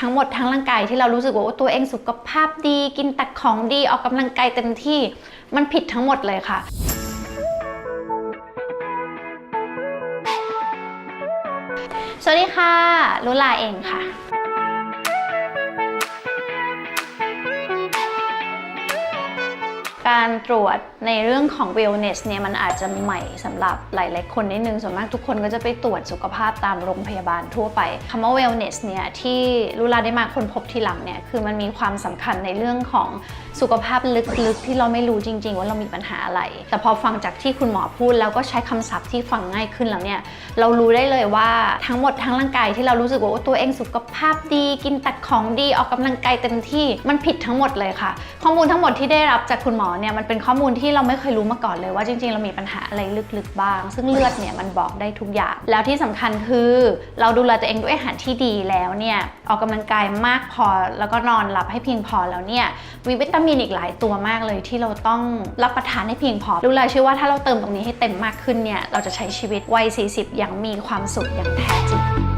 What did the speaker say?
ทั้งหมดทั้งร่างกายที่เรารู้สึกว่าตัวเองสุขภาพดี กินแต่ของดีออกกำลังกายเต็มที่มันผิดทั้งหมดเลยค่ะสวัสดีค่ะลุลาเองค่ะ การตรวจในเรื่องของ wellness เนี่ยมันอาจจะใหม่สำหรับหลายๆคนนิดนึงส่วนมากทุกคนก็จะไปตรวจสุขภาพตามโรงพยาบาลทั่วไปคำว่า wellness เนี่ยที่ลุลาได้มาค้นพบทีหลังเนี่ยคือมันมีความสำคัญในเรื่องของสุขภาพลึกๆ ที่เราไม่รู้จริง ๆ ว่าเรามีปัญหาอะไร แต่พอฟังจากที่คุณหมอพูดแล้วก็ใช้คำศัพท์ที่ฟังง่ายขึ้นแล้วเนี่ยเรารู้ได้เลยว่าทั้งหมดทั้งร่างกายที่เรารู้สึกว่าตัวเองสุขภาพดีกินแต่ของดีออกกำลังกายเต็มที่มันผิดทั้งหมดเลยค่ะ ข้อมูลทั้งหมดที่ได้รับจากคุณหมอเนี่ยมันเป็นข้อมูลที่เราไม่เคยรู้มาก่อนเลยว่าจริงๆ เรามีปัญหาอะไรลึกๆบ้าง ซึ่งเลือดเนี่ยมันบอกได้ทุกอย่าง แล้วที่สำคัญคือเราดูแลตัวเองด้วยอาหารที่ดีแล้วเนี่ยออกกำลังกายมากพอแล้วก็นอนหลับให้เพียงพอแล้วเนี่ยมีวิตามินอีกหลายตัวมากเลยที่เราต้องรับประทานให้เพียงพอรู้เลยเชื่อว่าถ้าเราเติมตรงนี้ให้เต็มมากขึ้นเนี่ยเราจะใช้ชีวิตวัย40 อย่างมีความสุขอย่างแท้จริง